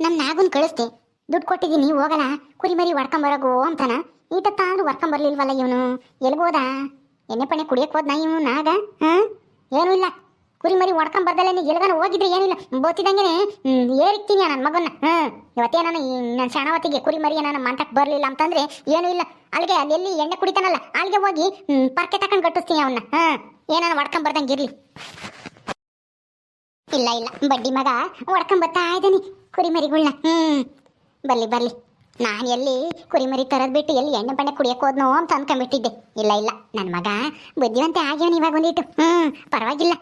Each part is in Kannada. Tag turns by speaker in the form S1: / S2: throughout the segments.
S1: ನಮ್ಮ ನಾಗುನ್ ಕಳಿಸ್ದೆ. ದುಡ್ಡು ಕೊಟ್ಟಿದ್ದೀನಿ ಹೋಗಲ್ಲ. ಕುರಿಮರಿ ಹೊಡ್ಕೊಂಬರೋಗು ಅಂತಾನ. ಈಟತ್ತಾದ್ರೂ ಹೊಡ್ಕೊಂಬರ್ಲಿಲ್ವಲ್ಲ ಇವನು? ಎಲ್ಗೋದ ಎಣ್ಣೆ ಪಣ್ಣೆ ಕುಡಿಯಕ್ಕೆ ಹೋದ್ನ ಇವನು ನಾಗ? ಹಾಂ? ಏನೂ ಇಲ್ಲ. ಕುರಿಮರಿ ಹೊಡ್ಕೊಂಬರ್ದಲ್ಲ ನೀ ಎಲ್ಗಾನ ಹೋಗಿದ್ರೆ? ಏನಿಲ್ಲ. ಬೋತಿದಂಗೆ ಏರಿಕ್ತೀನಿ ನನ್ನ ಮಗನ್ನ. ಹ್ಞೂ ಇವತ್ತೇ ನಾನು ನನ್ನ ಕುರಿ ಕುರಿಮರಿ ನಾನು ಮಂಟಕ್ಕೆ ಬರಲಿಲ್ಲ ಅಂತಂದ್ರೆ ಏನೂ ಇಲ್ಲ. ಅಲ್ಲಿಗೆ ಅಲ್ಲಿ ಎಣ್ಣೆ ಕುಡಿತಾನಲ್ಲ, ಅಲ್ಲಿಗೆ ಹೋಗಿ ಪರ್ಕೆ ತಕೊಂಡು ಕಟ್ಟಿಸ್ತೀನಿ ಅವನ್ನ. ಹಾಂ, ಏನಾನ ಹೊಡ್ಕೊಂಬರ್ದಂಗೆ ಇರಲಿ. ಇಲ್ಲ ಇಲ್ಲ. ಬಡ್ಡಿ ಮಗ ಹೊಡ್ಕೊಂಬತ್ತಾ ಇದ್ದೀನಿ ಕುರಿಮರಿಗಳನ್ನ ಹ್ಞೂ ಬರ್ಲಿ ಬರ್ಲಿ. ನಾನು ಎಲ್ಲಿ ಕುರಿಮರಿ ತರದ್ ಬಿಟ್ಟು ಎಲ್ಲಿ ಎಣ್ಣೆ ಬಣ್ಣೆ ಕುಡಿಯಕ್ಕೆ ಹೋದ್ನೋ ಅಂತ ಅನ್ಕೊಂಡ್ಬಿಟ್ಟಿದ್ದೆ ಇಲ್ಲ ಇಲ್ಲ. ನನ್ನ ಮಗ ಬುದ್ಧಿವಂತೆ ಆಗ್ಯವನು ಇವಾಗ ಒಂದಿಟ್ಟು ಹ್ಮ್ ಪರವಾಗಿಲ್ಲ.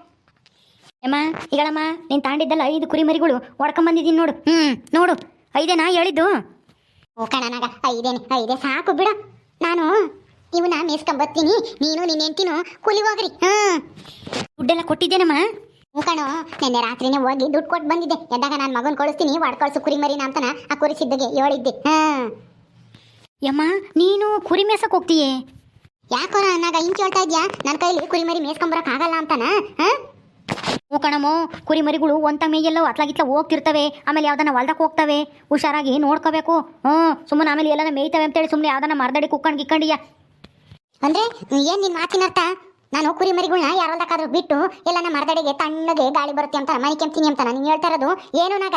S2: ಅಮ್ಮ ಈಗಳಮ್ಮ ನೀನು ತಾಂಡಿದ್ದಲ್ಲ ಐದು ಕುರಿಮರಿಗಳು ಹೊಡ್ಕೊಂಬಂದಿದ್ದೀನಿ ನೋಡು. ಹ್ಞೂ ನೋಡು. ಐದೇನಾ ಹೇಳಿದ್ದು.
S1: ಓ ಕಣನಾಗ ಐದೇನೆ ಐದೇ ಸಾಕು ಬಿಡು. ನಾನು ಇವನ್ನ ಮೇಸ್ಕೊಂಬತ್ತೀನಿ. ನೀನು ನಿನ್ನ ಹೆಂಡ್ತಿನೂ ಕೂಲಿ ಹೋಗ್ರಿ. ಹ್ಮ್.
S2: ದುಡ್ಡೆಲ್ಲ ಕೊಟ್ಟಿದ್ದೇನಮ್ಮ?
S1: ಹ್ಞೂ ಕಣೋ ನಿನ್ನೆ ರಾತ್ರಿನೇ ಹೋಗಿ ದುಡ್ಡು ಕೊಟ್ಟು ಬಂದಿದ್ದೆ. ಎದ್ದಾಗ ನಾನು ಮಗನ್ ಕಳಿಸ್ತೀನಿ ಕಳ್ಸು ಕುರಿಮರಿನ ಅಂತನ ಆ ಕುರಿ ಸಿದ್ದಗೆ ಹೇಳಿದ್ದೆ. ಹ್ಮ್
S2: ಯಮ್ಮ ನೀನು ಕುರಿ ಮೇಸಕ್ಕೆ ಹೋಗ್ತೀಯೇ?
S1: ಯಾಕೋ ನಾಗ ಹಿಂಗ್ ಹೇಳ್ತಾ ಇದ್ಯಾ? ನನ್ನ ಕೈಲಿ ಕುರಿಮರಿ ಮೇಸ್ಕೊಂಬರಕ್ ಆಗಲ್ಲ ಅಂತಾನ ಹಾ?
S2: ಹ್ಞೂ ಕುರಿ ಕುರಿಮರಿಗಳು ಒಂತ ಮೇಯೆಲ್ಲ ಅತ್ಲಾಗಿತ್ಲ ಹೋಗ್ತಿರ್ತವೆ ಆಮೇಲೆ ಯಾವ್ದನ್ನ ಹೊಲ್ದಕ್ಕೆ ಹೋಗ್ತವೆ. ಹುಷಾರಾಗಿ ನೋಡ್ಕೋಬೇಕು? ಹ್ಞೂ ಸುಮ್ಮನೆ ಆಮೇಲೆ ಎಲ್ಲನ ಮೇಯ್ತವೆ ಅಂತೇಳಿ ಸುಮ್ಮನೆ ಯಾವ್ದನ್ನ ಮರದಡಿ ಕುಕ್ಕಂಡ್ ಗಿಕ್ಕಂಡಿಯಾ
S1: ಅಂದ್ರೆ ಏನ್ ನಿನ್ ಮಾತಿನ ಅರ್ಥ ನಾನು ಕುರಿ ಮರಿಗಳನ್ನ ಯಾರೊಂದಕ್ಕಾದ್ರೂ ಬಿಟ್ಟು ಎಲ್ಲ ಎಲ್ಲನ ಮರದಡೆಗೆ ತಣ್ಣಗೆ ಗಾಳಿ ಬರುತ್ತೆ ಅಂತ ಮನೆ ಕೆಂಪ್ತೀನಿ ಅಂತ ನೀನು ಹೇಳ್ತಾ ಇರೋದು? ಏನು ನಾಗ?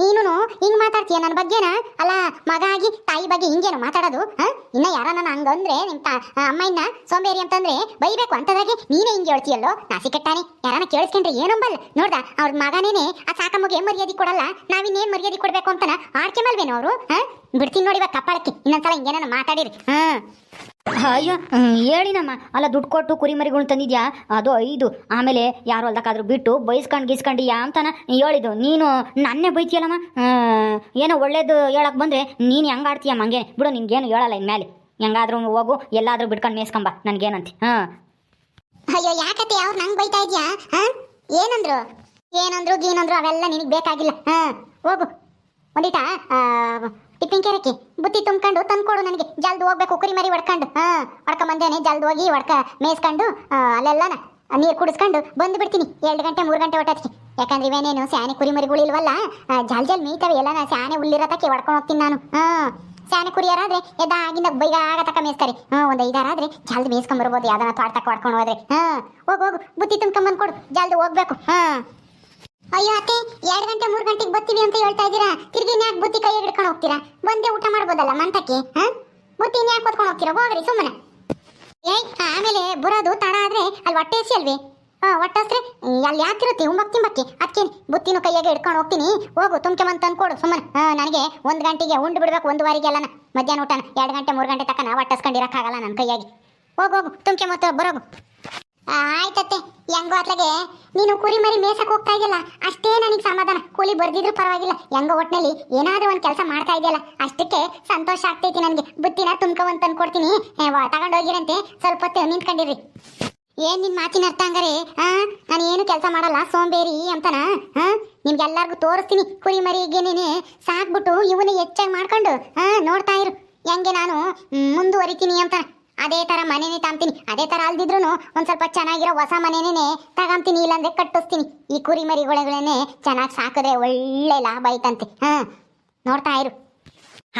S1: ನೀನು ಹಿಂಗ್ ಮಾತಾಡ್ತೀಯ ನನ್ನ ಬಗ್ಗೆನ? ಅಲ್ಲ ಮಗ ಆಗಿ ತಾಯಿ ಬಗ್ಗೆ ಹಿಂಗೇನು ಮಾತಾಡೋದು? ಇನ್ನ ಯಾರನ್ನ ನಾನು ಹಂಗಂದ್ರೆ ನಿಮ್ ತಾ ಅಮ್ಮಯ್ಯನ ಸೋಂಬೇರಿ ಅಂತಂದ್ರೆ ಬೈಬೇಕು ಅಂತದಾಗೆ ನೀನೇ ಹಿಂಗೆ ಹೇಳ್ತೀಯಲ್ಲೋ? ನಾಸಿ ಕೆಟ್ಟಾನೆ ಯಾರನ್ನ ಕೇಳಿಸ್ಕೊಂಡ್ರೆ ಏನಂಬಲ್ಲ ನೋಡ್ದ, ಅವ್ರ ಮಗನೇನೆ ಆ ಸಾಕಮ್ಮಗೆ ಮರ್ಯಾದೆ ಕೊಡಲ್ಲ, ನಾವಿನ್ನೇನ್ ಮರ್ಯಾದೆ ಕೊಡ್ಬೇಕು ಅಂತನ, ಆಡ್ಕೆ ಮಲ್ವೇನು ಅವರು? ಬಿಡ್ತೀನಿ ನೋಡಿ ಇವಾಗ ಕಪ್ಪಾಳಕ್ಕೆ ಇನ್ನೊಂದ್ಸಲ ಹಿಂಗೇನ ಮಾತಾಡಿರಿ. ಹಾ.
S2: ಅಯ್ಯೋ ಹೇಳಿನಮ್ಮ ಅಲ್ಲ, ದುಡ್ಡು ಕೊಟ್ಟು ಕುರಿಮರಿಗಳು ತಂದಿದ್ಯಾ? ಅದು ಐದು. ಆಮೇಲೆ ಯಾರು ಹೊಲ್ದಕ್ಕಾದ್ರೂ ಬಿಟ್ಟು ಬೈಸ್ಕೊಂಡು ಗೀಸ್ಕೊಂಡಿಯಾ ಅಂತಾನ ಹೇಳಿದ್ದು. ನೀನು ನನ್ನೇ ಬೈತೀಯಲ್ಲಮ್ಮ ಏನೋ ಒಳ್ಳೇದು ಹೇಳಕ್ ಬಂದ್ರೆ ನೀನು ಹೆಂಗೆ ಆಡ್ತೀಯಮ್ಮ ಹಂಗೆ ಬಿಡು ನಿನ್ಗೇನು ಹೇಳಲ್ಲ ಇನ್ಮೇಲೆ. ಹೆಂಗಾದ್ರೂ ಹೋಗು, ಎಲ್ಲಾದ್ರೂ ಬಿಡ್ಕೊಂಡು ಮೇಸ್ಕೊಂಬ ನನ್ಗೇನಂತೆ. ಹಾಂ
S1: ಅಯ್ಯೋ, ಯಾಕತ್ತೆ ಅವ್ರು ನಂಗೆ ಬೈತಾ ಇದೆಯಾ? ಹಾ? ಏನಂದ್ರು? ಏನಂದ್ರು ಗೀನಂದ್ರು ಅವೆಲ್ಲ ನಿನಗೆ ಬೇಕಾಗಿಲ್ಲ. ಹಾಂ ಹೋಗು. ಒಂದಿಟ ಟಿಫಿನ್ ಕೇರಕ್ಕೆ ಬುತ್ತಿ ತುಂಬ್ಕೊಂಡು ತಂದ್ಕೊಡು ನನಗೆ. ಜಲ್ದು ಹೋಗ್ಬೇಕು, ಕುರಿ ಮರಿ ಹೊಡ್ಕೊಂಡು. ಹಾ ಹೊಡ್ಕೊಂಡ್ ಬಂದೇನೆ, ಜಲ್ದಿ ಹೋಗಿ ಹೊಡ್ಕ ಮೇಯಿಸ್ಕೊಂಡು ಅಲ್ಲೆಲ್ಲನ ನೀರು ಕುಡಿಸ್ಕೊಂಡು ಬಂದು ಬಿಡ್ತೀನಿ. ಎರಡು ಗಂಟೆ, ಮೂರು ಗಂಟೆ ಒಟ್ಟಕ್ಕೆ ಯಾಕಂದ್ರೆ ಇವೇನೇನು ಸ್ಯಾನೆ ಕುರಿ ಮರಿಗಳು ಇಲ್ವಲ್ಲ? ಜಲ್ ಜಲ್ ಮೇಯ್ತವೆ ಎಲ್ಲ ನಾ ಸ್ಯಾನೆ ಹುಲ್ಲಿರತಕ್ಕೆ ಹೊಡ್ಕೊಂಡು ಹೋಗ್ತೀನಿ ನಾನು. ಹಾಂ, ಸ್ಯಾನೆ ಕುರಿಯರಾದ್ರೆ ಎದ್ದ ಆಗಿಂದ ಬೈಗ ಆಗತಕ್ಕ ತಕ ಮೇಯಿಸ್ತಾರೆ. ಹಾ, ಒಂದು ಐದಾರಾದ್ರೆ ಜಲ್ದಿ ಮೇಯಿಸ್ಕೊಂಬರ್ಬೋದು ಯಾವ್ದನ್ನ ತೋಟ ತಕ ಹೊಡ್ಕೊಂಡು ಹೋದ್ರೆ. ಹಾಂ, ಹೋಗು ಹೋಗು, ಬುತ್ತಿ ತುಂಬ್ಕೊಂಬಂದು ಕೊಡು ಜಲ್ದು ಹೋಗ್ಬೇಕು. ಹಾ. ಅಯ್ಯೋ ಅತ್ತೆ, ಎರಡು ಗಂಟೆ, ಮೂರು ಗಂಟೆಗೆ ಬತ್ತೀವಿ ಅಂತ ಹೇಳ್ತಾ ಇದ್ದೀರಾ? ತಿರ್ಗಿ ಯಾಕೆ ಬುತ್ತಿ ಕೈ ಹಿಡ್ಕೊಂಡು ಹೋಗ್ತೀರಾ? ಬಂದೇ ಊಟ ಮಾಡ್ಬೋದಲ್ಲ ಮಂಟಕ್ಕೆ, ಹಾ? ಬುತ್ತಿ ಯಾಕೆ ಹೊತ್ಕೊಂಡು ಹೋಗ್ತೀರಾ? ಹೋಗ್ರಿ, ಸುಮ್ಮನೆ. ಏಯ್ ಆಮೇಲೆ ಬರೋದು ತಡ ಆದ್ರೆ ಅಲ್ಲಿ ಹೊಟ್ಟೆ ಎಸಿ ಅಲ್ವೇ? ಹಾಂ ಹೊಟ್ಟೆ ಹಸ್ರೆ ಅಲ್ಲಿ ಯಾಕಿರುತ್ತೆ ಉಂಬಕ್ ತಿಂಬಕ್ಕೆ. ಅದಕ್ಕೆ ಬುತ್ತಿನ ಕೈಯಾಗೆ ಹಿಡ್ಕೊಂಡು ಹೋಗ್ತೀನಿ. ಹೋಗು ತುಂಬ್ಕೊಂಬಂದು ತಂದ್ಕೊಡು, ಸುಮ್ಮನೆ. ಹಾಂ ನನಗೆ ಒಂದು ಗಂಟೆಗೆ ಉಂಡು ಬಿಡ್ಬೇಕು ಒಂದುವರೆಗೆ ಅಲ್ಲ ಮಧ್ಯಾಹ್ನ ಊಟನ, ಎರಡು ಗಂಟೆ, ಮೂರು ಗಂಟೆ ತಕ್ಕ ನಾವು ಹೊಟ್ಟಸ್ಕೊಂಡಿರಕ್ಕಾಗಲ್ಲ ನನ್ನ ಕೈಯಾಗಿ. ಹೋಗು ಹೋಗು ತುಂಬ್ಕೊಂಬತ್ತ ಬರೋಗು. ಆಯ್ತತ್ತೆ ಹೆಂಗೋ ಅತ್ಲಾಗೆ, ನೀನು ಕುರಿ ಮರಿ ಮೇಸಕ್ಕೆ ಹೋಗ್ತಾ ಇದೆಯಲ್ಲ, ಅಷ್ಟೇ ನನಗೆ ಸಮಾಧಾನ. ಕೂಲಿ ಬರ್ದಿದ್ರು ಪರವಾಗಿಲ್ಲ. ಹೆಂಗೋ ಒಟ್ನಲ್ಲಿ ಏನಾದರೂ ಒಂದು ಕೆಲಸ ಮಾಡ್ತಾ ಇದೆಯಲ್ಲ, ಅಷ್ಟಕ್ಕೆ ಸಂತೋಷ ಆಗ್ತೈತಿ ನನಗೆ. ಬುತ್ತಿನ ತುಂಬ್ಕೊಂಡ್ ತಂದ್ಕೊಡ್ತೀನಿ ತಗೊಂಡೋಗಿರಂತೆ ಸ್ವಲ್ಪ ಹೊತ್ತು ನಿಂತ್ಕೊಂಡಿರಿ ಏನ್ ನಿನ್ನ ಮಾತಿನ ಅರ್ಥ ಹಂಗಾರೆ? ಆ, ನಾನು ಏನು ಕೆಲಸ ಮಾಡಲ್ಲ, ಸೋಂಬೇರಿ ಅಂತನ? ಹಾ ನಿಮ್ಗೆಲ್ಲರಿಗೂ ತೋರಿಸ್ತೀನಿ, ಕುರಿ ಮರಿಗೇನೇನೆ ಸಾಕ್ಬಿಟ್ಟು ಇವನು ಹೆಚ್ಚಾಗಿ ಮಾಡ್ಕೊಂಡು ಹಾ ನೋಡ್ತಾ ಇರು. ಹೆಂಗೆ ನಾನು ಮುಂದುವರಿತೀನಿ ಅಂತ ಅದೇ ತರ ಮನೆನೇ ತಾಂತೀನಿ ಅದೇ ತರ ಅಲ್ದಿದ್ರು ಒಂದ್ ಸ್ವಲ್ಪ ಚೆನ್ನಾಗಿರೋ ಹೊಸ ಮನೆನೇ ತಗೊಂತೀನಿ ಇಲ್ಲಾಂದ್ರೆ ಕಟ್ಟಿಸ್ತೀನಿ. ಈ ಕುರಿ ಮರಿಗಳೇನೆ ಚೆನ್ನಾಗಿ ಸಾಕಿದ್ರೆ ಒಳ್ಳೆ ಲಾಭ ಐತಂತೆ. ಹಾ ನೋಡ್ತಾ ಇರು.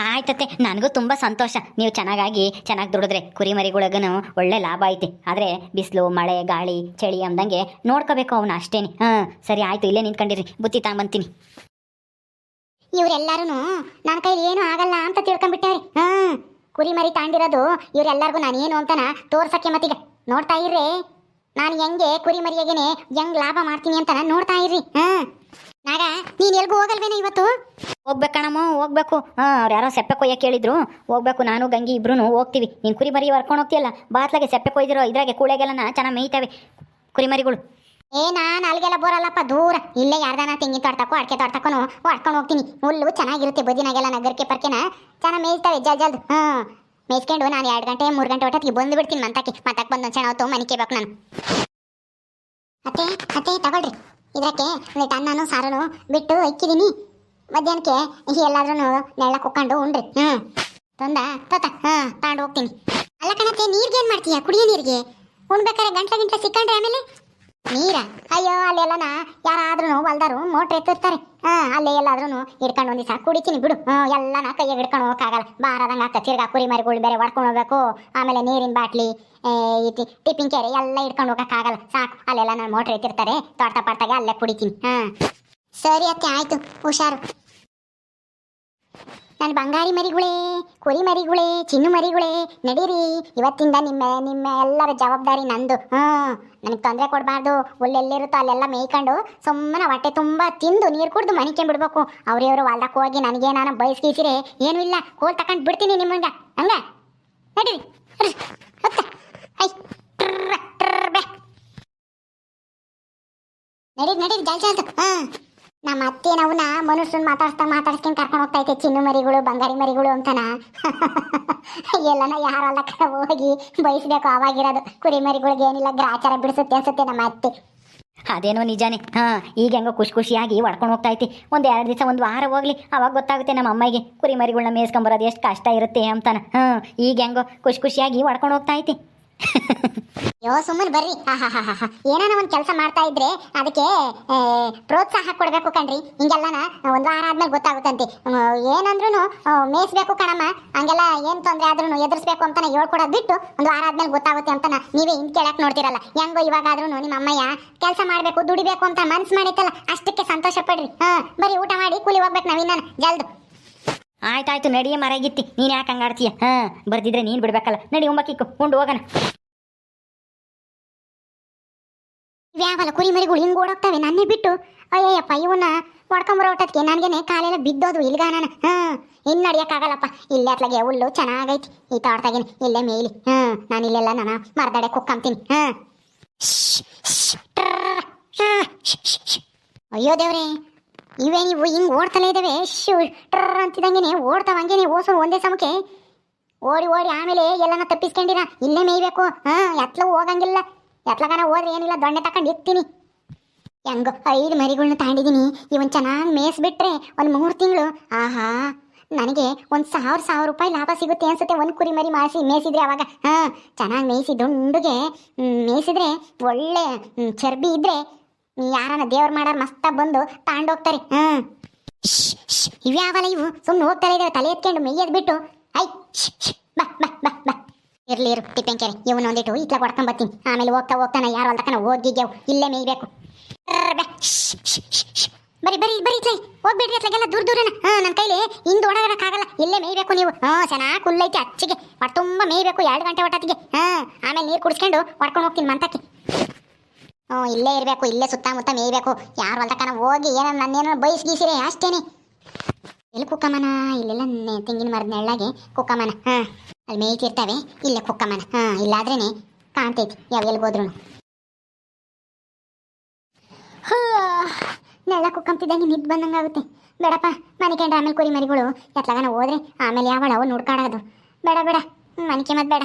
S2: ಆಯ್ತತ್ತೆ ನನಗೂ ತುಂಬ ಸಂತೋಷ. ನೀವು ಚೆನ್ನಾಗಾಗಿ ಚೆನ್ನಾಗಿ ದುಡಿದ್ರೆ ಕುರಿಮರಿಗಳಿಗೂ ಒಳ್ಳೆ ಲಾಭ ಐತಿ. ಆದರೆ ಬಿಸಿಲು ಮಳೆ ಗಾಳಿ ಚಳಿ ಅಂದಂಗೆ ನೋಡ್ಕೋಬೇಕು ಅವನು ಅಷ್ಟೇನೆ. ಹಾಂ ಸರಿ ಆಯ್ತು. ಇಲ್ಲೇ ನಿಂತ್ಕೊಂಡಿರಿ. ಬುತ್ತಿ ತಗೊಂಬಂತೀನಿ.
S1: ಇವರೆಲ್ಲರೂ ನನ್ನ ಕೈಲಿ ಏನೂ ಆಗಲ್ಲ ಅಂತ ತಿಳ್ಕೊಂಡ್ಬಿಟ್ಟಾರೆ ಹಾ. ಕುರಿ ಮರಿ ತಾಂಡಿರೋದು ಇವರೆಲ್ಲರಿಗೂ ನಾನು ಏನು ಅಂತನ ತೋರ್ಸಕ್ಕೆ ಮತ್ತೀಗ ನೋಡ್ತಾ ಇರ್ರಿ. ನಾನು ಹೆಂಗೆ ಕುರಿ ಮರಿಯಾಗೇನೆ ಹೆಂಗ್ ಲಾಭ ಮಾಡ್ತೀನಿ ಅಂತ ನೋಡ್ತಾ ಇರ್ರಿ. ಹಾ. ನಾಗ, ನೀನ್ ಎಲ್ಗೂ ಹೋಗಲ್ವೇನ ಇವತ್ತು?
S2: ಹೋಗ್ಬೇಕಣಮ್ಮ ಹೋಗ್ಬೇಕು. ಹಾಂ, ಅವ್ರು ಯಾರೋ ಸೆಪ್ಪೆ ಕೊಯ್ಯಕ್ಕೆ ಕೇಳಿದ್ರು ಹೋಗ್ಬೇಕು, ನಾನು, ಗಂಗಿ ಇಬ್ರು ಹೋಗ್ತೀವಿ. ನೀನು ಕುರಿಮರಿ ಹೊರ್ಕೊಂಡು ಹೋಗ್ತೀಯಲ್ಲ? ಬಾತ್ಲಾಗೆ ಸೆಪ್ಪೆ ಕೊಯ್ದಿರೋ ಇದ್ರಾಗೆ ಕೂಳೆಗೆಲ್ಲನ ಚೆನ್ನಾಗಿ ಮೇಯ್ತವೆ ಕುರಿಮರಿಗಳು.
S1: ಏ ನಾನು ಅಲ್ಲಿಗೆಲ್ಲ ಬರಲ್ಲಪ್ಪ, ದೂರ. ಇಲ್ಲೇ ಯಾರ್ದಾನ ತೆಂಗಿನ ತೋಟಕ್ಕೋ ಅಡಿಕೆ ತೋಟಕ್ಕೂ ಹೊಡ್ಕೊಂಡು ಹೋಗ್ತೀನಿ. ಹುಲ್ಲು ಚೆನ್ನಾಗಿರುತ್ತೆ ಬದಿನಾಗೆಲ್ಲ ನಗರಕ್ಕೆ ಪರ್ಕೆನ ಚೆನ್ನಾಗಿ ಮೇಯ್ತಾವೆ ಜಲ್ ಜಲ್ದು. ಹಾ ಮೇಯ್ಸ್ಕೊಂಡು ನಾನು ಎರಡು ಗಂಟೆ, ಮೂರು ಗಂಟೆ ಒಟ್ಟಿಗೆ ಬಂದು ಬಿಡ್ತೀನಿ ಮಂತಕ್ಕೆ. ಮಂತಕ್ಕೆ ಬಂದು ಒಂದು ಹೊತ್ತು ಮನೆಗೆ ಬೇಕು ನಾನು. ಅತ್ತೆ ಅತ್ತೆ, ತಗೊಳ್ರಿ. ಇದಕ್ಕೆ ಒಂದಿಟ್ಟು ಅನ್ನನು, ಸಾರನು ಬಿಟ್ಟು ಇಕ್ಕಿದ್ದೀನಿ ಮಧ್ಯಾಹ್ನಕ್ಕೆ ಎಲ್ಲಾದ್ರೂ ನೆಳ್ಳ ಕುಕ್ಕೊಂಡು ಉಂಡ್ರಿ ಹ್ಞೂ. ತಂದ? ತೋತ. ಹಾಂ ತಗೊಂಡು ಹೋಗ್ತೀನಿ. ಅಲ್ಲ ಕಣತ್ತೆ ನೀರಿಗೆ ಏನು ಮಾಡ್ತೀಯ? ಕುಡಿಯೋ ನೀರಿಗೆ? ಉಣ್ಬೇಕಾದ್ರೆ ಗಂಟ್ಲೆ ಗಿಂಟ್ಲೆ ಸಿಕ್ಕಂಡ್ರೆ ಆಮೇಲೆ? ನೀರ? ಅಯ್ಯೋ, ಅಲ್ಲೆಲ್ಲನ ಯಾರಾದ್ರೂ ಹೊಲ್ದಾರು ಮೋಟ್ರ್ ಎತ್ತಿರ್ತಾರೆ. ಹಾ, ಅಲ್ಲೇ ಎಲ್ಲಾದ್ರೂ ಹಿಡ್ಕೊಂಡು ಒಂದಿವ್ಸ ದಿವಸ ಕುಡಿತೀನಿ ಬಿಡು. ಹ್ಮ್, ಎಲ್ಲನ ಕೈಯಾಗ ಹಿಡ್ಕೊಂಡು ಹೋಗಕ್ಕಾಗಲ್ಲ. ಬಾರದಂಗ ಆಗ್ತದೆ. ತಿರ್ಗಾ ಕುರಿ ಮರಿಗಳು ಬೇರೆ ಹೊಡ್ಕೊಂಡು ಹೋಗ್ಬೇಕು. ಆಮೇಲೆ ನೀರಿನ ಬಾಟ್ಲಿ ಟಿಫಿನ್ ಕೇರಿ ಎಲ್ಲ ಹಿಡ್ಕೊಂಡು ಹೋಗಕ್ಕಾಗಲ್ಲ. ಸಾಕು. ಅಲ್ಲೆಲ್ಲ ನಾನು ಮೋಟ್ರ್ ಎತ್ತಿರ್ತಾರೆ. ತೋಟ ಪಾಟ್ಟಾಗೆ ಅಲ್ಲೇ ಕುಡಿತೀನಿ. ಹಾ. ಸರಿ ಅತ್ತೆ, ಆಯ್ತು. ಹುಷಾರು. ನನ್ನ ಬಂಗಾರಿ ಮರಿಗಳೇ, ಕುರಿ ಮರಿಗಳೇ, ಚಿನ್ನು ಮರಿಗಳೇ, ನಡೀರಿ. ಇವತ್ತಿಂದ ನಿಮ್ಮ ನಿಮ್ಮ ಎಲ್ಲರ ಜವಾಬ್ದಾರಿ ನಂದು. ಹ್ಞೂ, ನನಗೆ ತೊಂದರೆ ಕೊಡಬಾರ್ದು. ಹುಲ್ಲೆಲ್ಲಿರುತ್ತೋ ಅಲ್ಲೆಲ್ಲ ಮೇಯ್ಕೊಂಡು ಸುಮ್ಮನೆ ಹೊಟ್ಟೆ ತುಂಬ ತಿಂದು ನೀರು ಕುಡಿದು ಮನಿಕೊಂಡ್ಬಿಡ್ಬೇಕು ಬಿಡ್ಬೇಕು ಅವ್ರಿವ್ರು ಹೊಲ್ದಕ್ಕೆ ಹೋಗಿ ನನಗೆ ನಾನು ಬಯಸ್ಕೀಸಿರೆ ಏನೂ ಇಲ್ಲ. ಕೋಲ್ ತಗೊಂಡು ಬಿಡ್ತೀನಿ ನಿಮ್ಮಂಗ ಹಂಗ? ನಡೀರಿ. ನಡೀರಿ ನಡೀರಿ ಜಲ್ದಿ ಜಲ್ದಿ ಹಾಂ ನಮ್ಮ ಅತ್ತೆ ನಾವುನ ಮನುಷ್ಯನ್ ಮಾತಾಡ್ಸ್ತಾ ಮಾತಾಡ್ಸ್ಕೊಂಡು ಕರ್ಕೊಂಡು ಹೋಗ್ತಾ ಐತೆ ಚಿನ್ನು ಮರಿಗಳು, ಬಂಗಾರಿ ಮರಿಗಳು ಅಂತನ. ಎಲ್ಲನ ಯಾರಲ್ಲ ಹೋಗಿ ಬಯಸ್ಬೇಕು. ಅವಾಗಿರೋದು ಕುರಿ ಮರಿಗಳಿಗೆ ಏನಿಲ್ಲ, ಗ್ರಾಚಾರ ಬಿಡಿಸುತ್ತೆ ಅನ್ಸುತ್ತೆ ನಮ್ಮ ಅತ್ತೆ.
S2: ಅದೇನೋ ನಿಜಾನೇ. ಹಾ, ಈಗ ಹೆಂಗೋ ಖುಷಿ ಖುಷಿಯಾಗಿ ಹೊಡ್ಕೊಂಡು ಹೋಗ್ತಾ ಐತಿ ಒಂದ್ ಎರಡು ದಿವಸ, ಒಂದು ವಾರ ಹೋಗ್ಲಿ. ಅವಾಗ ಗೊತ್ತಾಗುತ್ತೆ ನಮ್ಮ ಅಮ್ಮಗೆ ಕುರಿ ಮರಿಗಳನ್ನ ಮೇಯ್ಸ್ಕೊಂಬರೋದು ಎಷ್ಟು ಕಷ್ಟ ಇರುತ್ತೆ ಅಂತಾನ. ಹಾ, ಈಗ ಹೆಂಗೋ ಖುಷಿ ಖುಷಿಯಾಗಿ ಹೊಡ್ಕೊಂಡು ಹೋಗ್ತಾ ಐತಿ
S1: ಯೋ, ಸುಮ್ಮನೆ ಬರ್ರಿ. ಏನಾನ ಒಂದು ಕೆಲಸ ಮಾಡ್ತಾ ಇದ್ರೆ ಅದಕ್ಕೆ ಪ್ರೋತ್ಸಾಹ ಕೊಡಬೇಕು ಕಣ್ರಿ. ಹಿಂಗೆಲ್ಲನ ಒಂದು ವಾರ ಆದ್ಮೇಲೆ ಗೊತ್ತಾಗುತ್ತಂತೆ. ಏನಂದ್ರೂ ಮೇಯಿಸ್ಬೇಕು ಕಣಮ್ಮ. ಹಂಗೆಲ್ಲ ಏನು ತೊಂದ್ರೆ ಆದ್ರೂ ಎದುರಿಸ್ಬೇಕು ಅಂತಾನೆ ಹೇಳ್ಕೊಡೋದು ಬಿಟ್ಟು ಒಂದು ವಾರ ಆದ್ಮೇಲೆ ಗೊತ್ತಾಗುತ್ತೆ ಅಂತಾನ ನೀವೇ ಹಿಂದ್ ಕೇಳಕ್ ನೋಡ್ತಿರಲ್ಲ. ಹೆಂಗೋ ಇವಾಗಾದ್ರೂ ನಿಮ್ಮ ಅಮ್ಮಯ್ಯ ಕೆಲಸ ಮಾಡಬೇಕು, ದುಡಿಬೇಕು ಅಂತ ಮನ್ಸು ಮಾಡಿತ್ತಲ್ಲ, ಅಷ್ಟಕ್ಕೆ ಸಂತೋಷ ಪಡ್ರಿ. ಹಾ, ಬರೀ ಊಟ ಮಾಡಿ ಕೂಲಿ ಹೋಗ್ಬೇಕು ನಾವಿನ್ನ ಜಲ್ದು.
S2: ಆಯ್ತಾಯ್ತು ನಡಿಯೇ ಮರಗಿತ್ತಿ ನೀನು ಯಾಕೆ ಹಂಗಾಡ್ತೀಯ ಹ, ಬರ್ದಿದ್ರೆ ನೀನ್ ಬಿಡ್ಬೇಕಲ್ಲ. ನಡಿ ಉಂಬಕ್ಕಿಕ್ಕು ಉಂಡು ಹೋಗೋಣ.
S1: ಇವ್ಯಾವಲ್ಲ ಕುರಿ ಮರಿಗಳು ಹಿಂಗ್ ಓಡೋಗ್ತವೆ? ನನ್ನೇ ಬಿಟ್ಟು. ಅಯ್ಯಯ್ಯಪ್ಪ, ಇವನ್ನ ಹೊಡ್ಕೊಂಬರೋ ಒಟ್ಟದ್ಕೆ ನನಗೇನೆ ಕಾಲೆಲ್ಲ ಬಿದ್ದೋದು ನಾನು ಹಾ ಇನ್ನು ನಡಿಯಕ್ಕಾಗಲ್ಲಪ್ಪ. ಇಲ್ಲೇ ಅತ್ಲಾಗೆ ಹುಲ್ಲು ಚೆನ್ನಾಗೈತಿ. ಈ ತೋಟದಾಗೇನೆ ಇಲ್ಲೇ ಮೇಲಿ ಹಾ, ನಾನು ಇಲ್ಲೆಲ್ಲ ನಾನು ಮರದಡೆ ಕುಕ್ಕಂತೀನಿ ಹ್ಮ್ ಅಯ್ಯೋ ದೇವ್ರೆ ಇವೇ ನೀವು ಹಿಂಗ್ ಓಡ್ತಲೇ ಇದ್ದಾವೆ. ಶೂ ಟ್ರರ್ ಅಂತಿದಂಗೆನೆ ಓಡ್ತಾವ ಹಂಗೇನೆ ಓಸು ಒಂದೇ ಸಮಕ್ಕೆ. ಓಡಿ ಓಡಿ ಆಮೇಲೆ ಎಲ್ಲನ ತಪ್ಪಿಸ್ಕೊಂಡಿರ. ಇಲ್ಲೇ ಮೇಯ್ಬೇಕು. ಹಾ, ಎತ್ಲ ಹೋಗಂಗಿಲ್ಲ. ಎತ್ಲಗನ ಹೋದ್ರೆ ಏನಿಲ್ಲ, ದೊಣ್ಣೆ ತಕೊಂಡು ಇಕ್ತೀನಿ. ಹೆಂಗೋ ಐದು ಮರಿಗಳ್ನ ತಾಂಡಿದ್ದೀನಿ ಇವನ್ ಚೆನ್ನಾಗಿ ಮೇಯಿಸ್ಬಿಟ್ರೆ ಒಂದು ಮೂರು ತಿಂಗಳು. ಆಹಾ, ನನಗೆ ಒಂದು ಸಾವಿರ ಸಾವಿರ ರೂಪಾಯಿ ಲಾಭ ಸಿಗುತ್ತೆ ಅನ್ಸುತ್ತೆ ಒಂದು ಕುರಿ ಮರಿ ಮಾಸಿ ಮೇಯಿಸಿದ್ರೆ ಅವಾಗ. ಹಾಂ, ಚೆನ್ನಾಗಿ ಮೇಯಿಸಿ, ದುಂಡುಗೆ ಮೇಯಿಸಿದ್ರೆ ಒಳ್ಳೆ ಚರ್ಬಿ ಇದ್ರೆ ಯಾರನ್ನ ದೇವ್ರ ಮಾಡಾರ ಮಸ್ತ ಬಂದು ತಾಂಡೋಗ್ತಾರೆ ಹ್ಮ್. ಇವ್ಯಾವಲ್ಲ ಇವು? ಸುಮ್ಮನೆ ಹೋಗ್ತಾರೆ ಇದಾವೆ ತಲೆ ಎತ್ಕೊಂಡು ಮೈಯದ್ ಬಿಟ್ಟು. ಐ ಬಾ ಬಾ ಬಾ ಇರ್ಲಿ, ಇರು ಟಿಪ್ಪೆಂಕೆರೆ ಇವನು ಒಂದಿಟ್ಟು ಇತ್ಲ ಕೊಡ್ಕೊಂಡ್ ಬರ್ತೀನಿ. ಆಮೇಲೆ ಹೋಗ್ತಾ ಹೋಗ್ತಾನೆ ಯಾರು ಅಲ್ದಕ್ಕನ ಹೋಗಿದ್ದೇವು ಇಲ್ಲೇ ಮೇಯ್ಬೇಕು. ಬರೀ ಬರೀ ಬರೀ, ಇತ್ಲೈ. ಹೋಗ್ಬಿಡ್ರಿ ಇತ್ಲಾಗೆಲ್ಲ ದೂರ ದೂರನ. ಹಾ ನನ್ನ ಕೈಲಿ ಹಿಂದ್ ಓಡಾಡಕ್ಕಾಗಲ್ಲ ಇಲ್ಲೇ ಮೇಯ್ಬೇಕು ನೀವು. ಹಾ, ಚೆನ್ನಾಗಿ ಹುಲ್ಲೈತೆ ಅಚ್ಚಿಗೆ. ಹೊಟ್ಟು ತುಂಬಾ ಮೇಯ್ಬೇಕು, ಎರಡು ಗಂಟೆ ಹೊಟ್ಟತ್ತಿಗೆ. ಹಾ, ಆಮೇಲೆ ನೀರು ಕುಡಿಸ್ಕೊಂಡು ಹೊಡ್ಕೊಂಡು ಹೋಗ್ತೀನಿ ಮಂತಕ್ಕೆ. ಇಲ್ಲೇ ಇರಬೇಕು, ಇಲ್ಲೇ ಸುತ್ತಮುತ್ತ ಮೇಯ್ಬೇಕು. ಯಾರು ಅಲ್ದಕ್ಕನ ಹೋಗಿ ಏನೋ ನನ್ನೇನೋ ಬಯಸ್ಗೀಸಿರಿ ಅಷ್ಟೇನೆ. ಎಲ್ಲಿ ಕುಕ್ಕಮ್ಮನ? ಇಲ್ಲೆಲ್ಲ ತೆಂಗಿನ ಮರದ ನೆಳ್ಳಾಗೆ ಕುಕ್ಕಮ್ಮನ. ಹಾ, ಅಲ್ಲಿ ಮೇಯ್ತಿರ್ತಾವೆ, ಇಲ್ಲೇ ಕುಕ್ಕಮ್ಮನ. ಹಾ, ಇಲ್ಲಾದ್ರೇನೆ ಕಾಣ್ತೈತಿ, ಯಾವ ಎಲ್ಗೋದ್ರು ನೆಳ್ಳ ಕುಕ್ಕಂತಿದ್ದಂಗೆ ನಿದ್ದು ಬಂದಂಗಾಗುತ್ತೆ. ಬೇಡಪ್ಪ ಮನಿಕೆಂಡ್ರೆ ಆಮೇಲೆ ಕುರಿ ಮರಿಗಳು ಎತ್ಲಾಗನ ಹೋದ್ರೆ, ಆಮೇಲೆ ಯಾವಳ ಅವು ನೋಡ್ಕಾಡೋದು. ಬೇಡ ಬೇಡ, ಮನಿಕೆ ಮತ್ತು ಬೇಡ.